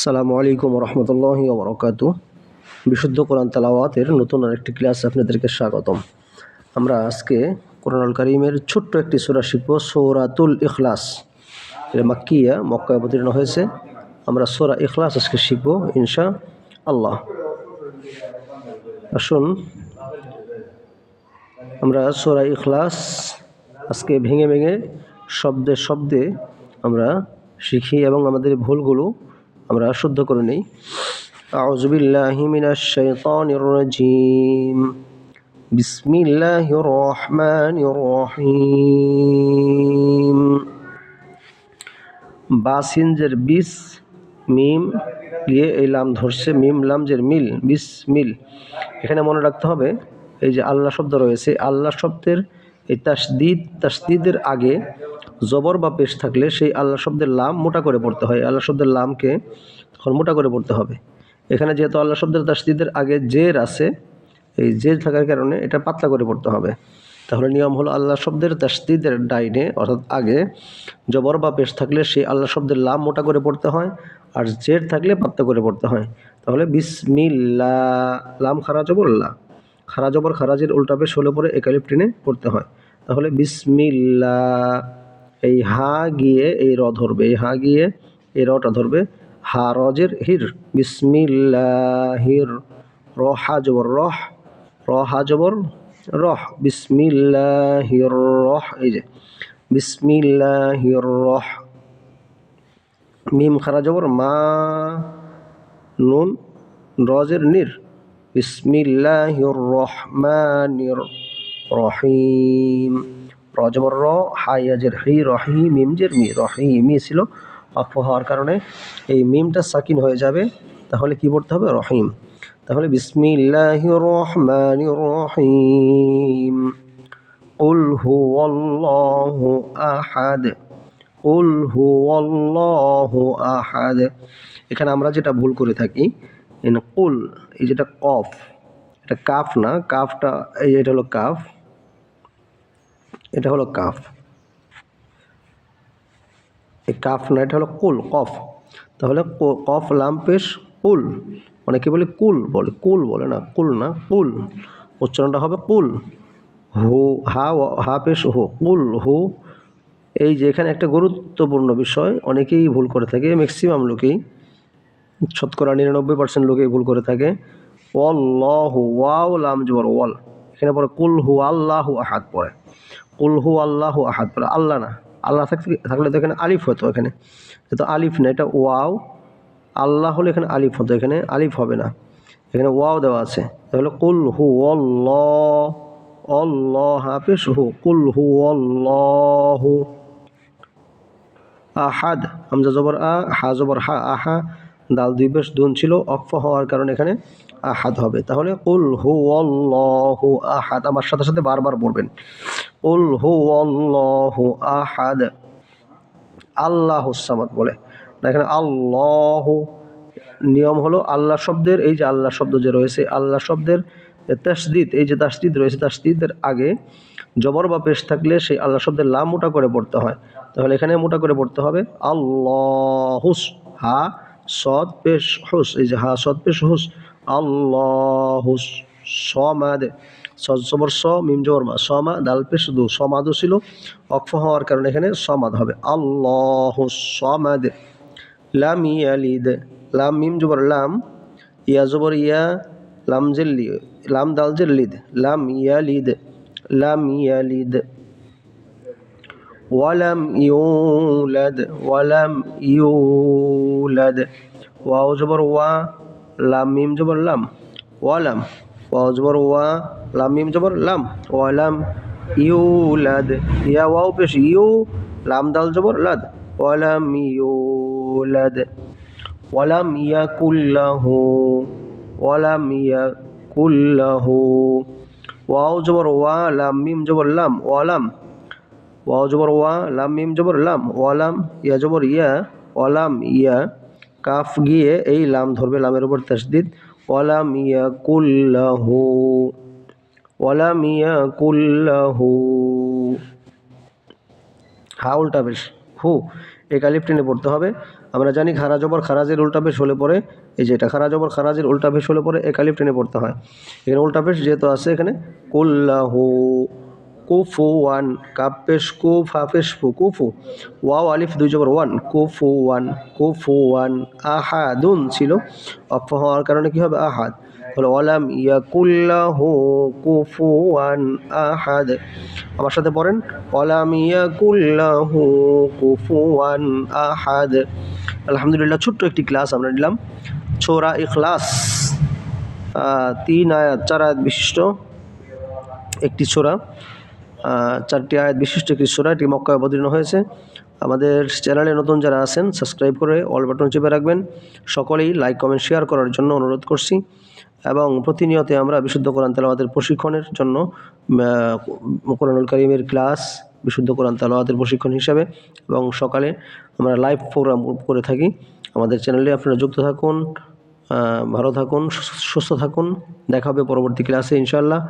আসসালামু আলাইকুম রহমতুল্লাহি ওবরকাতু। বিশুদ্ধ কোরআন তালাওয়াতের নতুন আরেকটি ক্লাস আপনাদেরকে স্বাগতম। আমরা আজকে কোরআনুল করিমের ছোট্ট একটি সূরা শিখব, সৌরাতুল ইখলাস। এটা মাক্কিয়া, মক্কায় অবতীর্ণ হয়েছে। আমরা সূরা ইখলাস আজকে শিখব ইনশা আল্লাহ আসুন, আমরা সূরা ইখলাস আজকে ভেঙে ভেঙে শব্দে শব্দে আমরা শিখি এবং আমাদের ভুলগুলো আমরা শুদ্ধ করে নেই। আউজবিল্লাহিমিনাশ শাইতানির রাজিম। বিসমিল্লাহির রহমানির রহিম। বাসিনজের বিস, মিম, দিয়ে এই লাম ধরছে, মিম লাম যে মিল, বিস, মিল। এখানে মনে রাখতে হবে, এই যে আল্লাহ শব্দ রয়েছে, আল্লাহ শব্দের এই তাসদিদ, তাসদিদের আগে জবর বা পেশ থাকলে সেই আল্লাহ শব্দের লাম মোটা করে পড়তে হয়। আল্লাহ শব্দের লামকে তখন মোটা করে পড়তে হবে। এখানে যেহেতু আল্লাহ শব্দের তাসদিদের আগে জের আছে, এই জের থাকার কারণে এটা পাতলা করে পড়তে হবে। তাহলে নিয়ম হলো আল্লাহ শব্দের তাসদিদের ডাইনে, অর্থাৎ আগে জবর বা পেশ থাকলে সেই আল্লাহ শব্দের লাম মোটা করে পড়তে হয় আর জের থাকলে পাতলা করে পড়তে হয়। তাহলে বিসমিল্লা, লাম খারা জবর লা। খারা জবর খারাজের উল্টা পেশ হলে পরে একালিপ টেনে পড়তে হয়। তাহলে বিসমিল্লা। এই হা গিয়ে এই র ধরবে, এই হা গিয়ে এই রটা ধরবে। হা রজের হির, বিসমিল্লাহির র হা জবর রহ র হা জবর রহ, বিসমিল্লাহির রহ, এই যে, বিসমিল্লাহির রহ। মিম খারা জবর, মা, নুন, রজের নির, বিসমিল্লাহির রহমানির রহিম। রজবর র হাইয়াজের হি রহি মিমজের মি রহিমি ছিল অক্ষ হওয়ার কারণে এই মিমটা সাকিন হয়ে যাবে তাহলে কি পড়তে হবে রহিম তাহলে বিসমিল্লাহির রহমানির রহিম قل هو الله أحد قل هو الله أحد এখানে আমরা যেটা ভুল করে থাকি ইন কুল এই যেটা কফ এটা কাফ না কাফটা এই এটা হলো কাফ এটা হলো কাফ। এই কাফ না, এটা হলো কুল, কফ। তাহলে কফ, লাম, পেশ, কুল। অনেকে বলে কুল বলে কুল বলে না, কুল না, কুল। উচ্চারণটা হবে কুল। হু, হা হা, পেশ, হু, কুল, হু। এই যে এখানে একটা গুরুত্বপূর্ণ বিষয়, অনেকেই ভুল করে থাকে ম্যাক্সিমাম লোকেই। শতকরা নিরানব্বই পার্সেন্ট লোকেই ভুল করে থাকে। ওয়াল্লাহু, ওয়াও, লাম জবর ওয়াল। এখানে পরে কুল হু আল্লাহু আহাদ পড়ে। কুল হু আল্লাহু আহাদ পড়ে। আল্লাহ না, আল্লাহ থাকলে তো এখানে আলিফ হতো এখানে। যেহেতু আলিফ না, এটা ওয়াও। আল্লাহ হলে এখানে আলিফ হতো, এখানে আলিফ হবে না। এখানে ওয়াও দেওয়া আছে। তাহলে কুল হু অল্লাহ হাফিস হু। কুল হু আহাদ। হামজা জবর আ, হা জবর হা, আহা। দাল দুই বেশ দুন ছিল, অক্ফ হওয়ার কারণে এখানে আহাদ হবে। তাহলে কুল হু অল্লাহু আহাদ। আমার সাথে সাথে বারবার পড়বেন কুল হু অল্লাহু আহাদ। আল্লাহ সামাদ বলে। এখানে আল্লাহ নিয়ম হলো আল্লাহ শব্দের, এই যে আল্লাহ শব্দ যে রয়েছে, আল্লাহ শব্দের তাসদিদ, এই যে তাসদিদ রয়েছে, তাসদিদের আগে জবর বা পেশ থাকলে সেই আল্লাহ শব্দের লাম মোটা করে পড়তে হয়। তাহলে এখানে মোটা করে পড়তে হবে আল্লাহুস, হা সদ পেশ, হুস, এই যে হা সদ পেশ, হুস। আল্লাহ সমাদে। সবর স মিমজোর মা। সমা দালপে শুধু সমাদও ছিল, অক্ষ হওয়ার কারণে এখানে সমাদ হবে। আল্লাহ সমাদ। লাম ইয়ালিদ। লাম, মিম জবর, লাম। ইয়া জবর, ইয়া, লাম জেল্লি। লাম, দাল জেল্লিদ। লাম ইয়ালিদ। লাম ইয়ালিদ। ওয়ালাম ইউলাদ। ওয়ালাম ইউলাদ। ওয়াও জবর, ওয়া। লাম মিম জবর লাম ওয়ালাম ওয়াও জবর ওয়া, লাম মিম জবর লাম ওয়ালাম ইউলাদ, ইয়া ওয়াও পেশ ইউ, লাম দাল জবর লাদ ওয়ালাম ইউলাদ ওয়ালাম ইয়াকুল্লাহু ওয়ালাম ইয়াকুল্লাহু, ওয়াও জবর ওয়া, লাম মিম জবর লাম ওয়ালাম ওয়াও জবর ওয়া, লাম মিম জবর লাম ওয়ালাম ইয়া জবর ইয়া ওয়ালাম ইয়া কাফ গিয়ে এই লাম ধরবে, লামের উপর তাসদিদ। ওয়ালাম ইয়া কুল্লাহু ওয়ালাম ইয়া কুল্লাহু। হা, উল্টা বেশ। হু, এই কালিফ টেনে পড়তে হবে। আমরা জানি খারা জবর খারাজের উল্টা পেশ হলে পরে, এই যে এটা খারা জবর খারাজের উল্টা পেশ হলে পরে একালিপ টেনে পড়তে হয়। এখানে উল্টা পেশ যেহেতু আছে এখানে, কুল্লাহু। কুফু ওয়ান কাপ পেশ কুফ হাফেশ ফু, কুফু। ওয়াও, আলিফ, দুই জবর ওয়ান। কুফু ওয়ান কুফু ওয়ান। আহাদুন ছিল। অফ হওয়ার কারণে কি হবে? আহাদ। হলো ওয়ালাম ইয়াকুল্লাহু কুফুয়ান আহাদ। আমার সাথে পড়েন। ওয়ালাম ইয়াকুল্লাহু কুফুয়ান আহাদ। আলহামদুলিল্লাহ, ছোট্ট একটি ক্লাস আমরা নিলাম। ছোরা ইখলাস। তিন আয়াত, চার আয়াত বিশিষ্ট একটি ছোরা। চারটি আয়াত বিশিষ্ট একটি ছোরা এটি মক্কায় অবতীর্ণ হয়েছে। আমাদের চ্যানেলে নতুন যারা আছেন সাবস্ক্রাইব করে অল বাটন চেপে রাখবেন। সকলেই লাইক কমেন্ট শেয়ার করার জন্য অনুরোধ করছি। এবং প্রতিনিয়ত আমরা বিশুদ্ধ কোরআন তেলাওয়াতের প্রশিক্ষণের জন্য কোরআনুল করিমের ক্লাস বিশুদ্ধ কোরআন তেলাওয়াতের প্রশিক্ষণ হিসাবে এবং সকালে আমরা লাইভ প্রোগ্রাম করে থাকি। আমাদের চ্যানেলে আপনারা যুক্ত থাকুন ভালো থাকুন, সুস্থ থাকুন। দেখা হবে পরবর্তী ক্লাসে ইনশাআল্লাহ।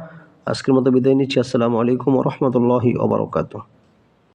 আজকের মতো বিদায় নিচ্ছি। আসসালামু আলাইকুম রহমতুল্লাহি ওবরকাত